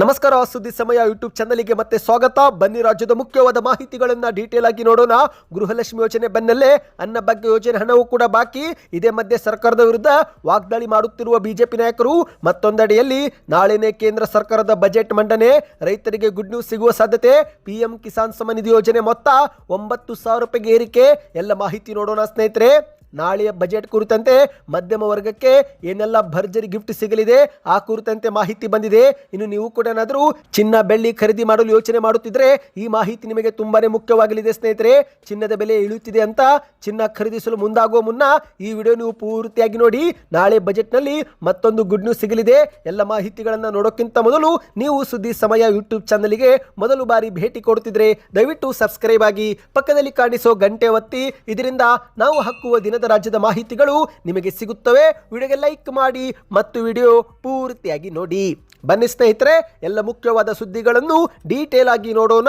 ನಮಸ್ಕಾರ, ಸುದ್ದಿ ಸಮಯ ಯೂಟ್ಯೂಬ್ ಚಾನಲ್ಗೆ ಮತ್ತೆ ಸ್ವಾಗತ. ಬನ್ನಿ ರಾಜ್ಯದ ಮುಖ್ಯವಾದ ಮಾಹಿತಿಗಳನ್ನ ಡೀಟೇಲ್ ಆಗಿ ನೋಡೋಣ. ಗೃಹಲಕ್ಷ್ಮಿ ಯೋಜನೆ ಬೆನ್ನಲ್ಲೇ ಅನ್ನ ಬಗ್ಗೆ ಯೋಜನೆ ಹಣವೂ ಕೂಡ ಬಾಕಿ. ಇದೇ ಮಧ್ಯೆ ಸರ್ಕಾರದ ವಿರುದ್ಧ ವಾಗ್ದಾಳಿ ಮಾಡುತ್ತಿರುವ ಬಿಜೆಪಿ ನಾಯಕರು ಮತ್ತೊಂದೆಡೆಯಲ್ಲಿ ನಾಳೆನೇ ಕೇಂದ್ರ ಸರ್ಕಾರದ ಬಜೆಟ್ ಮಂಡನೆ. ರೈತರಿಗೆ ಗುಡ್ ನ್ಯೂಸ್ ಸಿಗುವ ಸಾಧ್ಯತೆ. ಪಿಎಂ ಕಿಸಾನ್ ನಿಧಿ ಯೋಜನೆ ಮೊತ್ತ ಒಂಬತ್ತು ಸಾವಿರ ರೂಪಾಯಿಗೆ ಏರಿಕೆ. ಎಲ್ಲ ಮಾಹಿತಿ ನೋಡೋಣ ಸ್ನೇಹಿತರೆ. ನಾಳೆಯ ಬಜೆಟ್ ಕುರಿತಂತೆ ಮಧ್ಯಮ ವರ್ಗಕ್ಕೆ ಏನೆಲ್ಲ ಭರ್ಜರಿ ಗಿಫ್ಟ್ ಸಿಗಲಿದೆ ಆ ಕುರಿತಂತೆ ಮಾಹಿತಿ ಬಂದಿದೆ. ಇನ್ನು ನೀವು ಕೂಡ ಏನಾದರೂ ಚಿನ್ನ ಬೆಳ್ಳಿ ಖರೀದಿ ಮಾಡಲು ಯೋಚನೆ ಮಾಡುತ್ತಿದ್ದರೆ ಈ ಮಾಹಿತಿ ನಿಮಗೆ ತುಂಬಾನೇ ಮುಖ್ಯವಾಗಲಿದೆ ಸ್ನೇಹಿತರೆ. ಚಿನ್ನದ ಬೆಲೆ ಇಳಿಯುತ್ತಿದೆ ಅಂತ ಚಿನ್ನ ಖರೀದಿಸಲು ಮುಂದಾಗುವ ಮುನ್ನ ಈ ವಿಡಿಯೋ ನೀವು ಪೂರ್ತಿಯಾಗಿ ನೋಡಿ. ನಾಳೆ ಬಜೆಟ್ನಲ್ಲಿ ಮತ್ತೊಂದು ಗುಡ್ ನ್ಯೂಸ್ ಸಿಗಲಿದೆ. ಎಲ್ಲ ಮಾಹಿತಿಗಳನ್ನು ನೋಡೋಕ್ಕಿಂತ ಮೊದಲು ನೀವು ಸುದ್ದಿ ಸಮಯ ಯೂಟ್ಯೂಬ್ ಚಾನಲ್ಗೆ ಮೊದಲು ಬಾರಿ ಭೇಟಿ ಕೊಡುತ್ತಿದ್ರೆ ದಯವಿಟ್ಟು ಸಬ್ಸ್ಕ್ರೈಬ್ ಆಗಿ ಪಕ್ಕದಲ್ಲಿ ಕಾಣಿಸೋ ಗಂಟೆ ಒತ್ತಿ. ಇದರಿಂದ ನಾವು ಹಕ್ಕುವ ದಿನದ ರಾಜ್ಯದ ಮಾಹಿತಿಗಳು ನಿಮಗೆ ಸಿಗುತ್ತವೆ. ವಿಡಿಯೋಗೆ ಲೈಕ್ ಮಾಡಿ ಮತ್ತು ವಿಡಿಯೋ ಪೂರ್ತಿಯಾಗಿ ನೋಡಿ. ಬನ್ನಿ ಸ್ನೇಹಿತರೆ, ಎಲ್ಲ ಮುಖ್ಯವಾದ ಸುದ್ದಿಗಳನ್ನು ಡೀಟೇಲ್ ಆಗಿ ನೋಡೋಣ.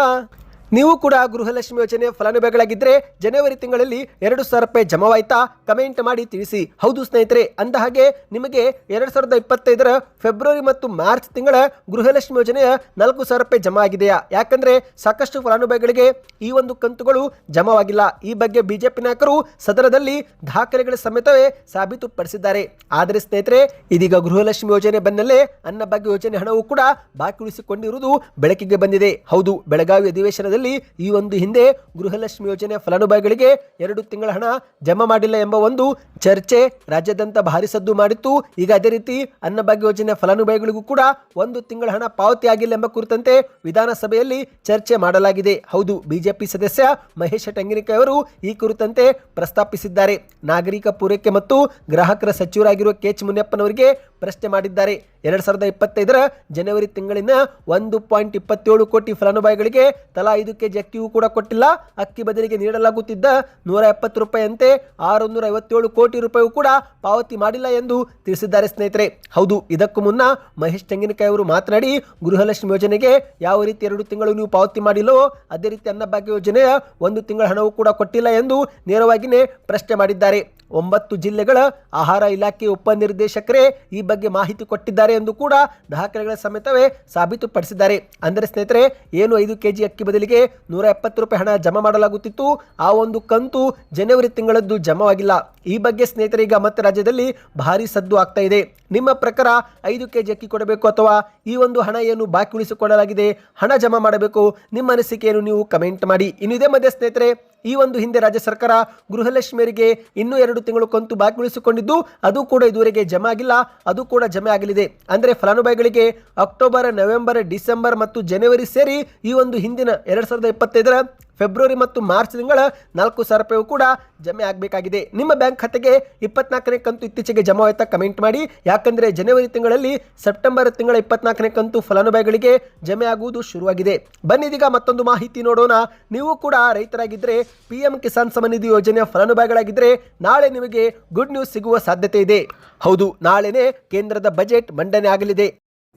ನೀವು ಕೂಡ ಗೃಹಲಕ್ಷ್ಮಿ ಯೋಜನೆ ಫಲಾನುಭವಿಗಳಾಗಿದ್ದರೆ ಜನವರಿ ತಿಂಗಳಲ್ಲಿ ಎರಡು ಸಾವಿರ ರೂಪಾಯಿ ಜಮಾವಾಯ್ತಾ ಕಮೆಂಟ್ ಮಾಡಿ ತಿಳಿಸಿ. ಹೌದು ಸ್ನೇಹಿತರೆ, ಅಂದ ಹಾಗೆ ನಿಮಗೆ ಎರಡು ಸಾವಿರದ ಇಪ್ಪತ್ತೈದರ ಫೆಬ್ರವರಿ ಮತ್ತು ಮಾರ್ಚ್ ತಿಂಗಳ ಗೃಹಲಕ್ಷ್ಮಿ ಯೋಜನೆಯ ನಾಲ್ಕು ಸಾವಿರ ರೂಪಾಯಿ ಜಮಾ ಆಗಿದೆಯಾ? ಯಾಕಂದ್ರೆ ಸಾಕಷ್ಟು ಫಲಾನುಭವಿಗಳಿಗೆ ಈ ಒಂದು ಕಂತುಗಳು ಜಮಾವಾಗಿಲ್ಲ. ಈ ಬಗ್ಗೆ ಬಿಜೆಪಿ ನಾಯಕರು ಸದನದಲ್ಲಿ ದಾಖಲೆಗಳ ಸಮೇತವೇ ಸಾಬೀತುಪಡಿಸಿದ್ದಾರೆ. ಆದರೆ ಸ್ನೇಹಿತರೆ, ಇದೀಗ ಗೃಹಲಕ್ಷ್ಮಿ ಯೋಜನೆ ಬೆನ್ನಲ್ಲೇ ಅನ್ನಭಾಗ್ಯ ಯೋಜನೆ ಹಣವು ಕೂಡ ಬಾಕಿ ಉಳಿಸಿಕೊಂಡಿರುವುದು ಬೆಳಕಿಗೆ ಬಂದಿದೆ. ಹೌದು, ಬೆಳಗಾವಿ ಅಧಿವೇಶನದಲ್ಲಿ ಈ ಒಂದು ಹಿಂದೆ ಗೃಹಲಕ್ಷ್ಮಿ ಯೋಜನೆ ಫಲಾನುಭವಿಗಳಿಗೆ ಎರಡು ತಿಂಗಳ ಹಣ ಜಮಾ ಮಾಡಿಲ್ಲ ಎಂಬ ಒಂದು ಚರ್ಚೆ ರಾಜ್ಯಾದ್ಯಂತ ಭಾರಿ ಸದ್ದು ಮಾಡಿತ್ತು. ಈಗ ಅದೇ ರೀತಿ ಅನ್ನಭಾಗ್ಯ ಯೋಜನೆ ಫಲಾನುಭವಿಗಳಿಗೂ ಕೂಡ ಒಂದು ತಿಂಗಳ ಹಣ ಪಾವತಿ ಆಗಿಲ್ಲ ಎಂಬ ಕುರಿತಂತೆ ವಿಧಾನಸಭೆಯಲ್ಲಿ ಚರ್ಚೆ ಮಾಡಲಾಗಿದೆ. ಹೌದು, ಬಿಜೆಪಿ ಸದಸ್ಯ ಮಹೇಶ ಟಂಗಿನಿಕಾಯಿ ಅವರು ಈ ಕುರಿತಂತೆ ಪ್ರಸ್ತಾಪಿಸಿದ್ದಾರೆ. ನಾಗರಿಕ ಪೂರೈಕೆ ಮತ್ತು ಗ್ರಾಹಕರ ಸಚಿವರಾಗಿರುವ ಕೆ ಎಚ್ ಮುನಿಯಪ್ಪನವರಿಗೆ ಪ್ರಶ್ನೆ ಮಾಡಿದ್ದಾರೆ. ಎರಡ್ ಸಾವಿರದ ಇಪ್ಪತ್ತೈದರ ಜನವರಿ ತಿಂಗಳಿನ ಒಂದು ಪಾಯಿಂಟ್ ಇಪ್ಪತ್ತೇಳು ಕೋಟಿ ಫಲಾನುಭವಿಗಳಿಗೆ ತಲಾ ಐದು ಕೆಜಿ ಅಕ್ಕಿಯೂ ಕೂಡ ಕೊಟ್ಟಿಲ್ಲ. ಅಕ್ಕಿ ಬದಲಿಗೆ ನೀಡಲಾಗುತ್ತಿದ್ದ ನೂರ ಎಪ್ಪತ್ತು ರೂಪಾಯಿಯಂತೆ ಆರುನೂರ ಐವತ್ತೇಳು ಕೋಟಿ ರೂಪಾಯಿಯೂ ಕೂಡ ಪಾವತಿ ಮಾಡಿಲ್ಲ ಎಂದು ತಿಳಿಸಿದ್ದಾರೆ ಸ್ನೇಹಿತರೆ. ಹೌದು, ಇದಕ್ಕೂ ಮುನ್ನ ಮಹೇಶ್ ತೆಂಗಿನಕಾಯಿ ಅವರು ಮಾತನಾಡಿ, ಗೃಹಲಕ್ಷ್ಮಿ ಯೋಜನೆಗೆ ಯಾವ ರೀತಿ ಎರಡು ತಿಂಗಳು ನೀವು ಪಾವತಿ ಮಾಡಿಲ್ಲೋ ಅದೇ ರೀತಿ ಅನ್ನಭಾಗ್ಯ ಯೋಜನೆಯ ಒಂದು ತಿಂಗಳ ಹಣವೂ ಕೂಡ ಕೊಟ್ಟಿಲ್ಲ ಎಂದು ನೇರವಾಗಿಯೇ ಪ್ರಶ್ನೆ ಮಾಡಿದ್ದಾರೆ. ಒಂಬತ್ತು ಜಿಲ್ಲೆಗಳ ಆಹಾರ ಇಲಾಖೆ ಉಪನಿರ್ದೇಶಕರೇ ಈ ಬಗ್ಗೆ ಮಾಹಿತಿ ಕೊಟ್ಟಿದ್ದಾರೆ ಎಂದು ಕೂಡ ದಾಖಲೆಗಳ ಸಮೇತವೇ ಸಾಬೀತುಪಡಿಸಿದ್ದಾರೆ. ಅಂದರೆ ಸ್ನೇಹಿತರೆ, ಏನು ಐದು ಕೆಜಿ ಅಕ್ಕಿ ಬದಲಿಗೆ ನೂರ ಎಪ್ಪತ್ತು ರೂಪಾಯಿ ಹಣ ಜಮಾ ಮಾಡಲಾಗುತ್ತಿತ್ತು? ಆ ಒಂದು ಕಂತು ಜನವರಿ ತಿಂಗಳದ್ದು ಜಮಾವಾಗಿಲ್ಲ. ಈ ಬಗ್ಗೆ ಸ್ನೇಹಿತರೆ, ಈಗ ಮತ್ತೆ ರಾಜ್ಯದಲ್ಲಿ ಭಾರಿ ಸದ್ದು ಆಗ್ತಾ ಇದೆ. ನಿಮ್ಮ ಪ್ರಕಾರ ಐದು ಕೆಜಿ ಅಕ್ಕಿ ಕೊಡಬೇಕು ಅಥವಾ ಈ ಒಂದು ಹಣ ಏನು ಬಾಕಿ ಉಳಿಸಿಕೊಳ್ಳಲಾಗಿದೆ? ಹಣ ಜಮಾ ಮಾಡಬೇಕು. ನಿಮ್ಮ ಅನಿಸಿಕೆಯನ್ನು ನೀವು ಕಮೆಂಟ್ ಮಾಡಿ. ಇನ್ನು ಇದೇ ಮಧ್ಯೆ ಸ್ನೇಹಿತರೆ, ಈ ಒಂದು ಹಿಂದೆ ರಾಜ್ಯ ಸರ್ಕಾರ ಗೃಹಲಕ್ಷ್ಮಿಯರಿಗೆ ಇನ್ನೂ ಎರಡು ತಿಂಗಳು ಕಂತು ಬಾಕಿ ಉಳಿಸಿಕೊಂಡಿದ್ದು ಅದು ಕೂಡ ಇದುವರೆಗೆ ಜಮೆ ಆಗಿಲ್ಲ, ಅದು ಕೂಡ ಜಮೆ ಆಗಲಿದೆ. ಅಂದರೆ ಫಲಾನುಭವಿಗಳಿಗೆ ಅಕ್ಟೋಬರ್, ನವೆಂಬರ್, ಡಿಸೆಂಬರ್ ಮತ್ತು ಜನವರಿ ಸೇರಿ ಈ ಒಂದು ಹಿಂದಿನ ಎರಡು ಸಾವಿರದ ಇಪ್ಪತ್ತೈದರ ಫೆಬ್ರವರಿ ಮತ್ತು ಮಾರ್ಚ್ ತಿಂಗಳ ನಾಲ್ಕು ಸಾವಿರ ರೂಪಾಯಿ ಕೂಡ ಜಮೆ ಆಗಬೇಕಾಗಿದೆ. ನಿಮ್ಮ ಬ್ಯಾಂಕ್ ಖಾತೆಗೆ ಇಪ್ಪತ್ನಾಲ್ಕನೇ ಕಂತು ಇತ್ತೀಚೆಗೆ ಜಮಾ ಆಯ್ತಾ ಕಮೆಂಟ್ ಮಾಡಿ. ಯಾಕಂದರೆ ಜನವರಿ ತಿಂಗಳಲ್ಲಿ ಸೆಪ್ಟೆಂಬರ್ ತಿಂಗಳ ಇಪ್ಪತ್ನಾಲ್ಕನೇ ಕಂತು ಫಲಾನುಭವಿಗಳಿಗೆ ಜಮೆ ಆಗುವುದು ಶುರುವಾಗಿದೆ. ಬನ್ನಿದೀಗ ಮತ್ತೊಂದು ಮಾಹಿತಿ ನೋಡೋಣ. ನೀವು ಕೂಡ ರೈತರಾಗಿದ್ದರೆ ಪಿ ಎಂ ಕಿಸಾನ್ ಸಮ್ಮಾನ್ ಯೋಜನೆಯ ಫಲಾನುಭವಿಗಳಾಗಿದ್ದರೆ ನಾಳೆ ನಿಮಗೆ ಗುಡ್ ನ್ಯೂಸ್ ಸಿಗುವ ಸಾಧ್ಯತೆ ಇದೆ. ಹೌದು, ನಾಳೆನೇ ಕೇಂದ್ರದ ಬಜೆಟ್ ಮಂಡನೆ ಆಗಲಿದೆ.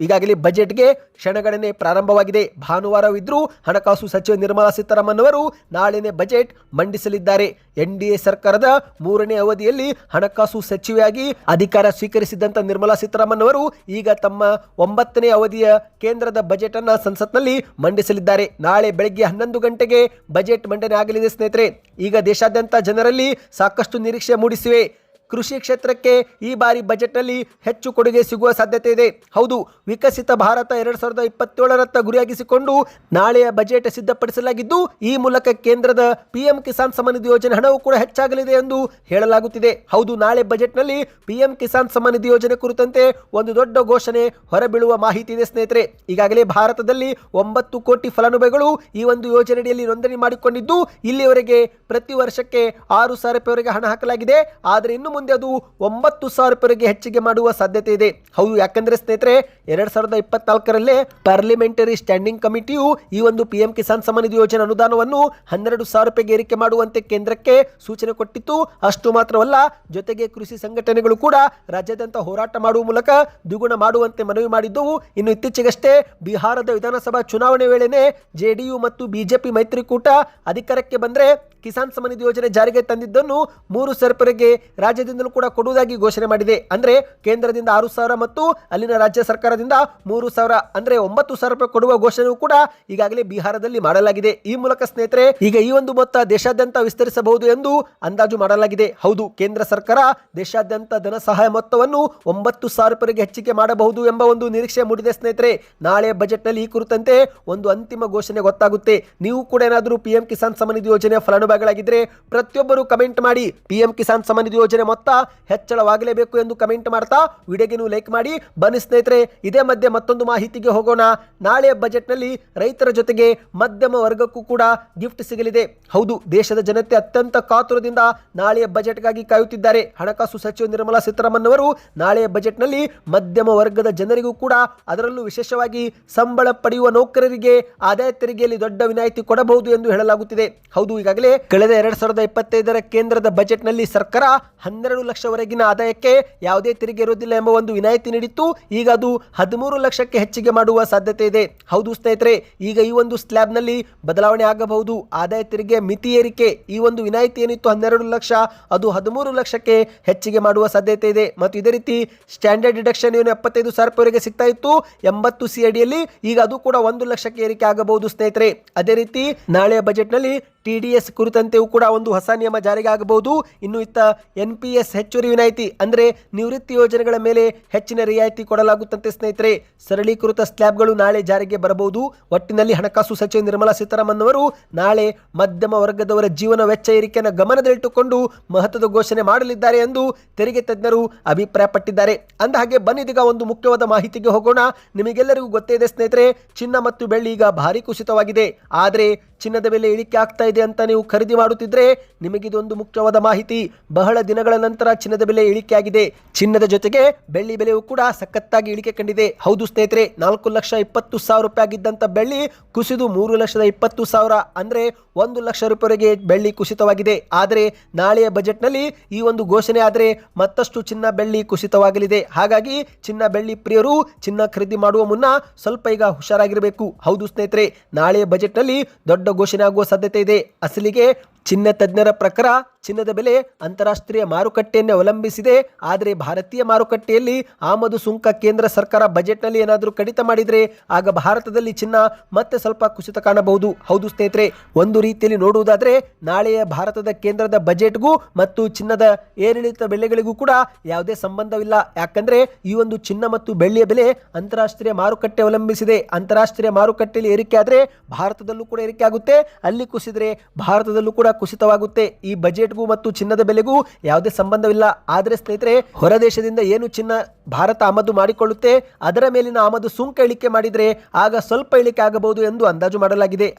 ಈಗಾಗಲೇ ಬಜೆಟ್ಗೆ ಕ್ಷಣಗಣನೆ ಪ್ರಾರಂಭವಾಗಿದೆ. ಭಾನುವಾರವಿದ್ದರೂ ಹಣಕಾಸು ಸಚಿವ ನಿರ್ಮಲಾ ಸೀತಾರಾಮನ್ ಅವರು ನಾಳೆನೇ ಬಜೆಟ್ ಮಂಡಿಸಲಿದ್ದಾರೆ. ಎನ್ ಡಿ ಸರ್ಕಾರದ ಮೂರನೇ ಅವಧಿಯಲ್ಲಿ ಹಣಕಾಸು ಸಚಿವೆಯಾಗಿ ಅಧಿಕಾರ ಸ್ವೀಕರಿಸಿದಂಥ ನಿರ್ಮಲಾ ಸೀತಾರಾಮನ್ ಅವರು ಈಗ ತಮ್ಮ ಒಂಬತ್ತನೇ ಅವಧಿಯ ಕೇಂದ್ರದ ಬಜೆಟ್ ಅನ್ನು ಸಂಸತ್ನಲ್ಲಿ ಮಂಡಿಸಲಿದ್ದಾರೆ. ನಾಳೆ ಬೆಳಗ್ಗೆ ಹನ್ನೊಂದು ಗಂಟೆಗೆ ಬಜೆಟ್ ಮಂಡನೆ ಆಗಲಿದೆ ಸ್ನೇಹಿತರೆ. ಈಗ ದೇಶಾದ್ಯಂತ ಜನರಲ್ಲಿ ಸಾಕಷ್ಟು ನಿರೀಕ್ಷೆ ಮೂಡಿಸಿವೆ. ಕೃಷಿ ಕ್ಷೇತ್ರಕ್ಕೆ ಈ ಬಾರಿ ಬಜೆಟ್ನಲ್ಲಿ ಹೆಚ್ಚು ಕೊಡುಗೆ ಸಿಗುವ ಸಾಧ್ಯತೆ ಇದೆ. ಹೌದು, ವಿಕಸಿತ ಭಾರತ ಎರಡ್ ಸಾವಿರದ ಇಪ್ಪತ್ತೇಳರತ್ತ ಗುರಿಯಾಗಿಸಿಕೊಂಡು ನಾಳೆಯ ಬಜೆಟ್ ಸಿದ್ಧಪಡಿಸಲಾಗಿದ್ದು, ಈ ಮೂಲಕ ಕೇಂದ್ರದ ಪಿಎಂ ಕಿಸಾನ್ ಸಮ್ಮಾನ್ ಯೋಜನೆ ಹಣವು ಕೂಡ ಹೆಚ್ಚಾಗಲಿದೆ ಎಂದು ಹೇಳಲಾಗುತ್ತಿದೆ. ಹೌದು, ನಾಳೆ ಬಜೆಟ್ನಲ್ಲಿ ಪಿಎಂ ಕಿಸಾನ್ ಸಮ್ಮಾನ ನಿಧಿ ಯೋಜನೆ ಕುರಿತಂತೆ ಒಂದು ದೊಡ್ಡ ಘೋಷಣೆ ಹೊರಬೀಳುವ ಮಾಹಿತಿ ಇದೆ ಸ್ನೇಹಿತರೆ. ಈಗಾಗಲೇ ಭಾರತದಲ್ಲಿ ಒಂಬತ್ತು ಕೋಟಿ ಫಲಾನುಭವಿಗಳು ಈ ಒಂದು ಯೋಜನೆಯಲ್ಲಿ ನೋಂದಣಿ ಮಾಡಿಕೊಂಡಿದ್ದು ಇಲ್ಲಿಯವರೆಗೆ ಪ್ರತಿ ವರ್ಷಕ್ಕೆ ಆರು ಸಾವಿರ ರೂಪಾಯಿವರೆಗೆ ಹಣ ಹಾಕಲಾಗಿದೆ. ಆದರೆ ಇನ್ನು ಮುಂದೆ ಅದು ಒಂಬತ್ತು ಸಾವಿರ ರೂಪಾಯಿಗೆ ಹೆಚ್ಚಿಗೆ ಮಾಡುವ ಸಾಧ್ಯತೆ ಇದೆ. ಹೌದು, ಯಾಕಂದ್ರೆ ಸ್ನೇಹಿತರೆ, ಎರಡ್ ಸಾವಿರದ ಇಪ್ಪತ್ನಾಲ್ಕರಲ್ಲೇ ಪಾರ್ಲಿಮೆಂಟರಿ ಸ್ಟ್ಯಾಂಡಿಂಗ್ ಕಮಿಟಿಯು ಈ ಒಂದು ಪಿಎಂ ಕಿಸಾನ್ ಸಮ್ಮಾನ್ ನಿಧಿ ಯೋಜನೆ ಅನುದಾನವನ್ನು ಹನ್ನೆರಡು ಸಾವಿರ ರೂಪಾಯಿಗೆ ಏರಿಕೆ ಮಾಡುವಂತೆ ಕೇಂದ್ರಕ್ಕೆ ಸೂಚನೆ ಕೊಟ್ಟಿತ್ತು. ಅಷ್ಟು ಮಾತ್ರವಲ್ಲ, ಜೊತೆಗೆ ಕೃಷಿ ಸಂಘಟನೆಗಳು ಕೂಡ ರಾಜ್ಯಾದ್ಯಂತ ಹೋರಾಟ ಮಾಡುವ ಮೂಲಕ ದ್ವಿಗುಣ ಮಾಡುವಂತೆ ಮನವಿ ಮಾಡಿದ್ದವು. ಇನ್ನು ಇತ್ತೀಚೆಗಷ್ಟೇ ಬಿಹಾರದ ವಿಧಾನಸಭಾ ಚುನಾವಣೆ ವೇಳೆನೆ ಜೆಡಿಯು ಮತ್ತು ಬಿಜೆಪಿ ಮೈತ್ರಿಕೂಟ ಅಧಿಕಾರಕ್ಕೆ ಬಂದ್ರೆ ಕಿಸಾನ್ ಸಮ್ಮಾನ್ ಯೋಜನೆ ಜಾರಿಗೆ ತಂದಿದ್ದನ್ನು ಮೂರು ಸರ್ಪರಿಗೆ ರಾಜ್ಯದ ರಾಜ್ಯದಿಂದಲೂ ಕೂಡ ಕೊಡುವುದಾಗಿ ಘೋಷಣೆ ಮಾಡಿದೆ. ಅಂದ್ರೆ ಕೇಂದ್ರದಿಂದ ಆರು ಸಾವಿರ ಮತ್ತು ಅಲ್ಲಿನ ರಾಜ್ಯ ಸರ್ಕಾರದಿಂದ ಮೂರು ಸಾವಿರ, ಅಂದ್ರೆ ಒಂಬತ್ತು ಸಾವಿರ ರೂಪಾಯಿ ಕೊಡುವ ಘೋಷಣೆಯೂ ಕೂಡ ಈಗಾಗಲೇ ಬಿಹಾರದಲ್ಲಿ ಮಾಡಲಾಗಿದೆ. ಈ ಮೂಲಕ ಸ್ನೇಹಿತರೆ, ಈಗ ಈ ಒಂದು ಮೊತ್ತ ದೇಶಾದ್ಯಂತ ವಿಸ್ತರಿಸಬಹುದು ಎಂದು ಅಂದಾಜು ಮಾಡಲಾಗಿದೆ. ಹೌದು, ಕೇಂದ್ರ ಸರ್ಕಾರ ದೇಶಾದ್ಯಂತ ಧನ ಸಹಾಯ ಮೊತ್ತವನ್ನು ಒಂಬತ್ತು ಸಾವಿರ ರೂಪಾಯಿಗೆ ಹೆಚ್ಚಿಗೆ ಮಾಡಬಹುದು ಎಂಬ ಒಂದು ನಿರೀಕ್ಷೆ ಮೂಡಿದೆ ಸ್ನೇಹಿತರೆ. ನಾಳೆ ಬಜೆಟ್ನಲ್ಲಿ ಈ ಕುರಿತಂತೆ ಒಂದು ಅಂತಿಮ ಘೋಷಣೆ ಗೊತ್ತಾಗುತ್ತೆ. ನೀವು ಕೂಡ ಏನಾದರೂ ಪಿಎಂ ಕಿಸಾನ್ ಸಮ್ಮಾನಿಧಿ ಯೋಜನೆಯ ಫಲಾನುಭವಿಗಳಾಗಿದ್ದರೆ ಪ್ರತಿಯೊಬ್ಬರು ಕಮೆಂಟ್ ಮಾಡಿ. ಪಿಎಂ ಕಿಸಾನ್ ಸಮ್ಮಾನಿಧಿ ಯೋಜನೆ ಮೊತ್ತ ಹೆಚ್ಚಳವಾಗಲೇಬೇಕು ಎಂದು ಕಮೆಂಟ್ ಮಾಡ್ತಾ ವಿಡಿಯೋಗೆ ನೀವು ಲೈಕ್ ಮಾಡಿ. ಬನ್ನಿ ಸ್ನೇಹಿತರೆ, ಇದೇ ಮಧ್ಯೆ ಮತ್ತೊಂದು ಮಾಹಿತಿಗೆ ಹೋಗೋಣ. ನಾಳೆಯ ಬಜೆಟ್ನಲ್ಲಿ ರೈತರ ಜೊತೆಗೆ ಮಧ್ಯಮ ವರ್ಗಕ್ಕೂ ಕೂಡ ಗಿಫ್ಟ್ ಸಿಗಲಿದೆ. ಹೌದು, ದೇಶದ ಜನತೆ ಅತ್ಯಂತ ಕಾತುರದಿಂದ ನಾಳೆಯ ಬಜೆಟ್ಗಾಗಿ ಕಾಯುತ್ತಿದ್ದಾರೆ. ಹಣಕಾಸು ಸಚಿವ ನಿರ್ಮಲಾ ಸೀತಾರಾಮನ್ ಅವರು ನಾಳೆಯ ಬಜೆಟ್ನಲ್ಲಿ ಮಧ್ಯಮ ವರ್ಗದ ಜನರಿಗೂ ಕೂಡ ಅದರಲ್ಲೂ ವಿಶೇಷವಾಗಿ ಸಂಬಳ ಪಡೆಯುವ ನೌಕರರಿಗೆ ಆದಾಯ ತೆರಿಗೆಯಲ್ಲಿ ದೊಡ್ಡ ವಿನಾಯಿತಿ ಕೊಡಬಹುದು ಎಂದು ಹೇಳಲಾಗುತ್ತಿದೆ. ಹೌದು, ಈಗಾಗಲೇ ಕಳೆದ ಎರಡ್ ಸಾವಿರದ ಇಪ್ಪತ್ತೈದರ ಕೇಂದ್ರದ ಬಜೆಟ್ನಲ್ಲಿ ಸರ್ಕಾರ ಹನ್ನೆರಡು ಲಕ್ಷವರೆಗಿನ ಆದಾಯಕ್ಕೆ ಯಾವುದೇ ತೆರಿಗೆ ಇರುವುದಿಲ್ಲ ಎಂಬ ಒಂದು ವಿನಾಯಿತಿ ನೀಡಿತ್ತು. ಈಗ ಅದು ಹದಿಮೂರು ಲಕ್ಷಕ್ಕೆ ಹೆಚ್ಚಿಗೆ ಮಾಡುವ ಸಾಧ್ಯತೆ ಇದೆ. ಹೌದು ಸ್ನೇಹಿತರೆ, ಈಗ ಈ ಒಂದು ಸ್ಲ್ಯಾಬ್ನಲ್ಲಿ ಬದಲಾವಣೆ ಆಗಬಹುದು. ಆದಾಯ ತೆರಿಗೆ ಮಿತಿ ಏರಿಕೆ ಈ ಒಂದು ವಿನಾಯಿತಿ ಏನಿತ್ತು ಹನ್ನೆರಡು ಲಕ್ಷ, ಅದು ಹದಿಮೂರು ಲಕ್ಷಕ್ಕೆ ಹೆಚ್ಚಿಗೆ ಮಾಡುವ ಸಾಧ್ಯತೆ ಇದೆ. ಮತ್ತು ಇದೇ ರೀತಿ ಸ್ಟ್ಯಾಂಡರ್ಡ್ ಡಿಡಕ್ಷನ್ ಏನು ಎಪ್ಪತ್ತೈದು ಸಾವಿರ ರೂಪಾಯಿವರೆಗೆ ಸಿಗ್ತಾ ಇತ್ತು. ಎಂಬತ್ತು ಸಿ ಅಡಿಯಲ್ಲಿ ಈಗ ಅದು ಕೂಡ ಒಂದು ಲಕ್ಷಕ್ಕೆ ಏರಿಕೆ ಆಗಬಹುದು ಸ್ನೇಹಿತರೆ. ಅದೇ ರೀತಿ ನಾಳೆಯ ಬಜೆಟ್ನಲ್ಲಿ ಟಿ ಡಿ ಕುರಿತಂತೆಯೂ ಕೂಡ ಒಂದು ಹೊಸ ನಿಯಮ ಜಾರಿಗೆ ಆಗಬಹುದು. ಇನ್ನು ಇತ್ತ ಎನ್ ಪಿ ಎಸ್ ಹೆಚ್ಚುವರಿ ವಿನಾಯಿತಿ ಅಂದರೆ ನಿವೃತ್ತಿ ಯೋಜನೆಗಳ ಮೇಲೆ ಹೆಚ್ಚಿನ ರಿಯಾಯಿತಿ ಕೊಡಲಾಗುತ್ತಂತೆ ಸ್ನೇಹಿತರೆ. ಸರಳೀಕೃತ ಸ್ಲ್ಯಾಬ್ಗಳು ನಾಳೆ ಜಾರಿಗೆ ಬರಬಹುದು. ಒಟ್ಟಿನಲ್ಲಿ ಹಣಕಾಸು ಸಚಿವೆ ನಿರ್ಮಲಾ ಸೀತಾರಾಮನ್ ಅವರು ನಾಳೆ ಮಧ್ಯಮ ವರ್ಗದವರ ಜೀವನ ವೆಚ್ಚ ಏರಿಕೆಯನ್ನು ಗಮನದಲ್ಲಿಟ್ಟುಕೊಂಡು ಮಹತ್ವದ ಘೋಷಣೆ ಮಾಡಲಿದ್ದಾರೆ ಎಂದು ತೆರಿಗೆ ತಜ್ಞರು ಅಭಿಪ್ರಾಯಪಟ್ಟಿದ್ದಾರೆ. ಅಂದ ಹಾಗೆ ಬನ್ನಿದೀಗ ಒಂದು ಮುಖ್ಯವಾದ ಮಾಹಿತಿಗೆ ಹೋಗೋಣ. ನಿಮಗೆಲ್ಲರಿಗೂ ಗೊತ್ತೇ ಇದೆ ಸ್ನೇಹಿತರೆ, ಚಿನ್ನ ಮತ್ತು ಬೆಳ್ಳಿ ಈಗ ಭಾರಿ ಕುಸಿತವಾಗಿದೆ. ಆದರೆ ಚಿನ್ನದ ಬೆಲೆ ಇಳಿಕೆ ಆಗ್ತಾ ಇದೆ ಅಂತ ನೀವು ಖರೀದಿ ಮಾಡುತ್ತಿದ್ರೆ ನಿಮಗಿದೊಂದು ಮುಖ್ಯವಾದ ಮಾಹಿತಿ. ಬಹಳ ದಿನಗಳ ನಂತರ ಚಿನ್ನದ ಬೆಲೆ ಇಳಿಕೆಯಾಗಿದೆ ಚಿನ್ನದ ಜೊತೆಗೆ ಬೆಳ್ಳಿ ಬೆಲೆಯೂ ಕೂಡ ಸಖತ್ತಾಗಿ ಇಳಿಕೆ ಕಂಡಿದೆ. ಹೌದು ಸ್ನೇಹಿತರೆ, ನಾಲ್ಕು ಲಕ್ಷ ಇಪ್ಪತ್ತು ಸಾವಿರ ರೂಪಾಯಿ ಆಗಿದ್ದಂಥ ಬೆಳ್ಳಿ ಕುಸಿದು ಮೂರು ಲಕ್ಷದ ಇಪ್ಪತ್ತು ಸಾವಿರ ಅಂದ್ರೆ ಒಂದು ಲಕ್ಷ ರೂಪಾಯಿವರೆಗೆ ಬೆಳ್ಳಿ ಕುಸಿತವಾಗಿದೆ. ಆದರೆ ನಾಳೆಯ ಬಜೆಟ್ನಲ್ಲಿ ಈ ಒಂದು ಘೋಷಣೆ ಆದರೆ ಮತ್ತಷ್ಟು ಚಿನ್ನ ಬೆಳ್ಳಿ ಕುಸಿತವಾಗಲಿದೆ. ಹಾಗಾಗಿ ಚಿನ್ನ ಬೆಳ್ಳಿ ಪ್ರಿಯರು ಚಿನ್ನ ಖರೀದಿ ಮಾಡುವ ಮುನ್ನ ಸ್ವಲ್ಪ ಈಗ ಹುಷಾರಾಗಿರಬೇಕು. ಹೌದು ಸ್ನೇಹಿತರೆ, ನಾಳೆಯ ಬಜೆಟ್ನಲ್ಲಿ ದೊಡ್ಡ ಘೋಷಣೆ ಆಗುವ ಸಾಧ್ಯತೆ ಇದೆ. ಅಸಲಿಗೆ ಚಿನ್ನ ತಜ್ಞರ ಪ್ರಕಾರ ಚಿನ್ನದ ಬೆಲೆ ಅಂತಾರಾಷ್ಟ್ರೀಯ ಮಾರುಕಟ್ಟೆಯನ್ನೇ ಅವಲಂಬಿಸಿದೆ. ಆದರೆ ಭಾರತೀಯ ಮಾರುಕಟ್ಟೆಯಲ್ಲಿ ಆಮದು ಸುಂಕ ಕೇಂದ್ರ ಸರ್ಕಾರ ಬಜೆಟ್ನಲ್ಲಿ ಏನಾದರೂ ಕಡಿತ ಮಾಡಿದರೆ ಆಗ ಭಾರತದಲ್ಲಿ ಚಿನ್ನ ಮತ್ತೆ ಸ್ವಲ್ಪ ಕುಸಿತ ಕಾಣಬಹುದು. ಹೌದು ಸ್ನೇಹಿತರೆ, ಒಂದು ರೀತಿಯಲ್ಲಿ ನೋಡುವುದಾದರೆ ನಾಳೆಯ ಭಾರತದ ಕೇಂದ್ರದ ಬಜೆಟ್ಗೂ ಮತ್ತು ಚಿನ್ನದ ಏರಿಳಿತ ಬೆಲೆಗಳಿಗೂ ಕೂಡ ಯಾವುದೇ ಸಂಬಂಧವಿಲ್ಲ. ಯಾಕಂದರೆ ಈ ಒಂದು ಚಿನ್ನ ಮತ್ತು ಬೆಳ್ಳಿಯ ಬೆಲೆ ಅಂತಾರಾಷ್ಟ್ರೀಯ ಮಾರುಕಟ್ಟೆ ಅವಲಂಬಿಸಿದೆ. ಅಂತಾರಾಷ್ಟ್ರೀಯ ಮಾರುಕಟ್ಟೆಯಲ್ಲಿ ಏರಿಕೆ ಆದರೆ ಭಾರತದಲ್ಲೂ ಕೂಡ ಏರಿಕೆ ಆಗುತ್ತೆ. ಅಲ್ಲಿ ಕುಸಿದರೆ ಭಾರತದಲ್ಲೂ ಕೂಡ ಕುಸಿತವಾಗುತ್ತೆ. ಈ ಬಜೆಟ್ಗೂ ಮತ್ತು ಚಿನ್ನದ ಬೆಲೆಗೂ ಯಾವುದೇ ಸಂಬಂಧವಿಲ್ಲ. ಆದರೆ ಸ್ನೇಹಿತರೆ, ಹೊರದೇಶದಿಂದ ಏನು ಚಿನ್ನ ಭಾರತ ಆಮದು ಮಾಡಿಕೊಳ್ಳುತ್ತೆ, ಅದರ ಮೇಲಿನ ಆಮದು ಸುಂಕ ಇಳಿಕೆ ಮಾಡಿದರೆ ಆಗ ಸ್ವಲ್ಪ ಇಳಿಕೆ ಆಗಬಹುದು ಎಂದು ಅಂದಾಜು ಮಾಡಲಾಗಿದೆ.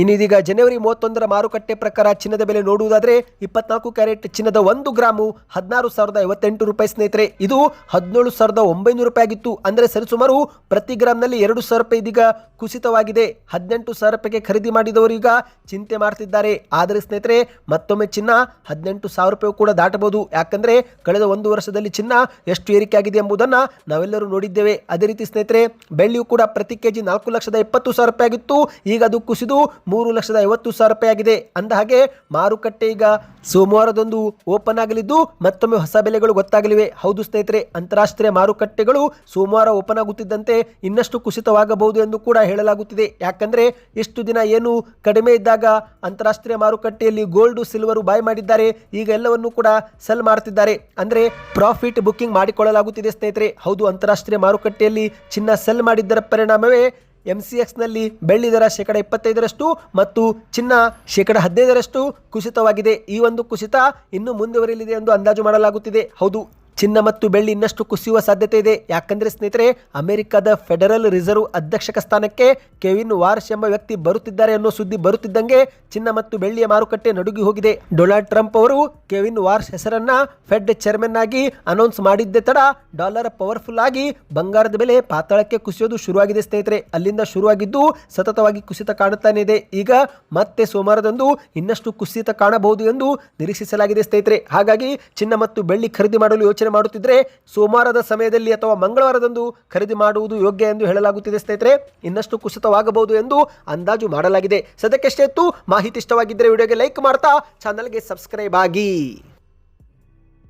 ಇನ್ನಿದೀಗ ಜನವರಿ ಮೂವತ್ತೊಂದರ ಮಾರುಕಟ್ಟೆ ಪ್ರಕಾರ ಚಿನ್ನದ ಬೆಲೆ ನೋಡುವುದಾದರೆ ಇಪ್ಪತ್ನಾಲ್ಕು ಕ್ಯಾರೆಟ್ ಚಿನ್ನದ ಒಂದು ಗ್ರಾಮು ಹದಿನಾರು ಸಾವಿರದ ಐವತ್ತೆಂಟು ರೂಪಾಯಿ ಸ್ನೇಹಿತರೆ. ಇದು ಹದಿನೇಳು ಸಾವಿರದ ಒಂಬೈನೂರು ರೂಪಾಯಿ ಆಗಿತ್ತು. ಅಂದರೆ ಸರಿಸುಮಾರು ಪ್ರತಿ ಗ್ರಾಮ್ನಲ್ಲಿ ಎರಡು ಸಾವಿರ ರೂಪಾಯಿ ಇದೀಗ ಕುಸಿತವಾಗಿದೆ. ಹದಿನೆಂಟು ಸಾವಿರ ರೂಪಾಯಿಗೆ ಖರೀದಿ ಮಾಡಿದವರು ಈಗ ಚಿಂತೆ ಮಾಡ್ತಿದ್ದಾರೆ. ಆದರೆ ಸ್ನೇಹಿತರೆ, ಮತ್ತೊಮ್ಮೆ ಚಿನ್ನ ಹದಿನೆಂಟು ಸಾವಿರ ರೂಪಾಯಿ ಕೂಡ ದಾಟಬಹುದು. ಯಾಕಂದ್ರೆ ಕಳೆದ ಒಂದು ವರ್ಷದಲ್ಲಿ ಚಿನ್ನ ಎಷ್ಟು ಏರಿಕೆ ಆಗಿದೆ ಎಂಬುದನ್ನು ನಾವೆಲ್ಲರೂ ನೋಡಿದ್ದೇವೆ. ಅದೇ ರೀತಿ ಸ್ನೇಹಿತರೆ, ಬೆಳ್ಳಿಯು ಕೂಡ ಪ್ರತಿ ಕೆಜಿ ನಾಲ್ಕು ಲಕ್ಷದ ಇಪ್ಪತ್ತು ಸಾವಿರ ರೂಪಾಯಿ ಆಗಿತ್ತು. ಈಗ ಅದು ಕುಸಿದು ಮೂರು ಲಕ್ಷದ ಐವತ್ತು ಸಾವಿರ ರೂಪಾಯಿ ಆಗಿದೆ. ಅಂದ ಹಾಗೆ ಮಾರುಕಟ್ಟೆ ಈಗ ಸೋಮವಾರದೊಂದು ಓಪನ್ ಆಗಲಿದ್ದು ಮತ್ತೊಮ್ಮೆ ಹೊಸ ಬೆಲೆಗಳು ಗೊತ್ತಾಗಲಿವೆ. ಹೌದು ಸ್ನೇಹಿತರೆ, ಅಂತಾರಾಷ್ಟ್ರೀಯ ಮಾರುಕಟ್ಟೆಗಳು ಸೋಮವಾರ ಓಪನ್ ಆಗುತ್ತಿದ್ದಂತೆ ಇನ್ನಷ್ಟು ಕುಸಿತವಾಗಬಹುದು ಎಂದು ಕೂಡ ಹೇಳಲಾಗುತ್ತಿದೆ. ಯಾಕಂದ್ರೆ ಎಷ್ಟು ದಿನ ಏನು ಕಡಿಮೆ ಇದ್ದಾಗ ಅಂತಾರಾಷ್ಟ್ರೀಯ ಮಾರುಕಟ್ಟೆಯಲ್ಲಿ ಗೋಲ್ಡ್, ಸಿಲ್ವರ್ ಬಾಯ್ ಮಾಡಿದ್ದಾರೆ. ಈಗ ಎಲ್ಲವನ್ನು ಕೂಡ ಸೆಲ್ ಮಾಡ್ತಿದ್ದಾರೆ. ಅಂದ್ರೆ ಪ್ರಾಫಿಟ್ ಬುಕ್ಕಿಂಗ್ ಮಾಡಿಕೊಳ್ಳಲಾಗುತ್ತಿದೆ ಸ್ನೇಹಿತರೆ. ಹೌದು, ಅಂತಾರಾಷ್ಟ್ರೀಯ ಮಾರುಕಟ್ಟೆಯಲ್ಲಿ ಚಿನ್ನ ಸೆಲ್ ಮಾಡಿದ್ದರ ಪರಿಣಾಮವೇ ಎಂ ಸಿ ಎಕ್ಸ್ನಲ್ಲಿ ಬೆಳ್ಳಿ ದರ ಶೇಕಡ ಇಪ್ಪತ್ತೈದರಷ್ಟು ಮತ್ತು ಚಿನ್ನ ಶೇಕಡ ಹದಿನೈದರಷ್ಟು ಕುಸಿತವಾಗಿದೆ. ಈ ಒಂದು ಕುಸಿತ ಇನ್ನೂ ಮುಂದುವರಿಯಲಿದೆ ಎಂದು ಅಂದಾಜು ಮಾಡಲಾಗುತ್ತಿದೆ. ಹೌದು. ಚಿನ್ನ ಮತ್ತು ಬೆಳ್ಳಿ ಇನ್ನಷ್ಟು ಕುಸಿಯುವ ಸಾಧ್ಯತೆ ಇದೆ. ಯಾಕಂದ್ರೆ ಸ್ನೇಹಿತರೆ, ಅಮೆರಿಕದ ಫೆಡರಲ್ ರಿಸರ್ವ್ ಅಧ್ಯಕ್ಷಕ ಸ್ಥಾನಕ್ಕೆ ಕೆವಿನ್ ವಾರ್ಷ್ ಎಂಬ ವ್ಯಕ್ತಿ ಬರುತ್ತಿದ್ದಾರೆ ಅನ್ನೋ ಸುದ್ದಿ ಬರುತ್ತಿದ್ದಂಗೆ ಚಿನ್ನ ಮತ್ತು ಬೆಳ್ಳಿಯ ಮಾರುಕಟ್ಟೆ ನಡುಗಿ ಹೋಗಿದೆ. ಡೊನಾಲ್ಡ್ ಟ್ರಂಪ್ ಅವರು ಕೆವಿನ್ ವಾರ್ಷ್ ಹೆಸರನ್ನ ಫೆಡ್ ಚೇರ್ಮನ್ ಆಗಿ ಅನೌನ್ಸ್ ಮಾಡಿದ್ದೆ ತಡ ಡಾಲರ್ ಪವರ್ಫುಲ್ ಆಗಿ ಬಂಗಾರದ ಬೆಲೆ ಪಾತಾಳಕ್ಕೆ ಕುಸಿಯೋದು ಶುರುವಾಗಿದೆ ಸ್ನೇಹಿತರೆ. ಅಲ್ಲಿಂದ ಶುರುವಾಗಿದ್ದು ಸತತವಾಗಿ ಕುಸಿತ ಕಾಣುತ್ತಾನೆ ಇದೆ. ಈಗ ಮತ್ತೆ ಸೋಮವಾರದಂದು ಇನ್ನಷ್ಟು ಕುಸಿತ ಕಾಣಬಹುದು ಎಂದು ನಿರೀಕ್ಷಿಸಲಾಗಿದೆ ಸ್ನೇಹಿತರೆ. ಹಾಗಾಗಿ ಚಿನ್ನ ಮತ್ತು ಬೆಳ್ಳಿ ಖರೀದಿ ಮಾಡಲು ಯೋಚನೆ ಮಾಡುತ್ತಿದ್ರೆ ಸೋಮವಾರದ ಸಮಯದಲ್ಲಿ ಅಥವಾ ಮಂಗಳವಾರದಂದು ಖರೀದಿ ಮಾಡುವುದು ಯೋಗ್ಯ ಎಂದು ಹೇಳಲಾಗುತ್ತಿದೆ, ಸ್ನೇಹಿತರೆ. ಇನ್ನಷ್ಟು ಕುಸಿತವಾಗಬಹುದು ಎಂದು ಅಂದಾಜು ಮಾಡಲಾಗಿದೆ. ಸದ್ಯಕ್ಕೆ ಇತ್ತು. ಮಾಹಿತಿ ಇಷ್ಟವಾಗಿದ್ದರೆ ವಿಡಿಯೋಗೆ ಲೈಕ್ ಮಾಡ್ತಾ, ಚಾನಲ್ಗೆ ಸಬ್ಸ್ಕ್ರೈಬ್ ಆಗಿ.